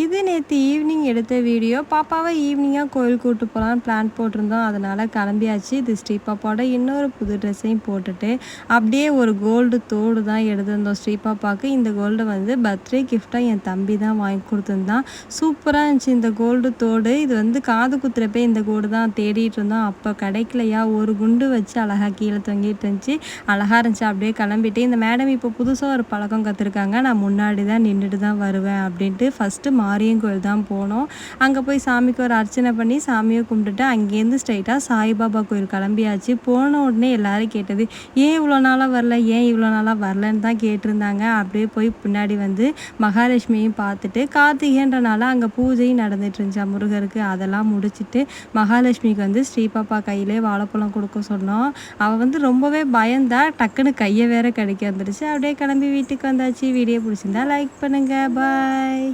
இது நேற்று ஈவினிங் எடுத்த வீடியோ பாப்பாவை ஈவினிங்காக கோயில் கூட்டு போகலான்னு பிளான் போட்டிருந்தோம். அதனால் கிளம்பியாச்சு. இது ஸ்ரீ பாப்பாவோட இன்னொரு புது ட்ரெஸ்ஸையும் போட்டுட்டு அப்படியே ஒரு கோல்டு தோடு தான் எடுத்திருந்தோம் ஸ்ரீ பாப்பாவுக்கு இந்த கோல்டு வந்து பர்த்டே கிஃப்டாக என் தம்பி தான் வாங்கி கொடுத்துருந்தான். சூப்பராக இருந்துச்சு இந்த கோல்டு தோடு. இது வந்து காது குத்துறப்ப இந்த கோடு தான் தேடிட்டு இருந்தோம். அப்போ கிடைக்கலையா? ஒரு குண்டு வச்சு அழகாக கீழே தொங்கிட்டு இருந்துச்சு. அழகாக இருந்துச்சு. அப்படியே கிளம்பிட்டு இந்த மேடம் இப்போ புதுசாக ஒரு பழக்கம் கற்றுருக்காங்க நான் முன்னாடி தான் நின்றுட்டு தான் வருவேன். அப்படின்ட்டு ஃபஸ்ட்டு மாரியங்கோயில் தான் போனோம். அங்கே போய் சாமிக்கு ஒரு அர்ச்சனை பண்ணி சாமியை கும்பிட்டுட்டு அங்கேருந்து ஸ்ட்ரைட்டாக சாய்பாபா கோயில் கிளம்பியாச்சு. போன உடனே எல்லோரும் கேட்டது ஏன் இவ்வளோ நாளாக வரல? ஏன் இவ்வளோ நாளாக வரலன்னு தான் கேட்டிருந்தாங்க. அப்படியே போய் பின்னாடி வந்து மகாலட்சுமியும் பார்த்துட்டு கார்த்திகைன்றனால அங்கே பூஜையும் நடந்துட்டு இருந்துச்சா முருகருக்கு? அதெல்லாம் முடிச்சுட்டு மகாலட்சுமிக்கு வந்து ஸ்ரீபாப்பா கையிலே வாழைப்பழம் கொடுக்க சொன்னோம். அவள் வந்து ரொம்பவே பயந்தா டக்குன்னு கையை வேற கிடைக்க வந்துடுச்சு. அப்படியே கிளம்பி வீட்டுக்கு வந்தாச்சு. வீடியோ பிடிச்சிருந்தா லைக் பண்ணுங்கள் பாய்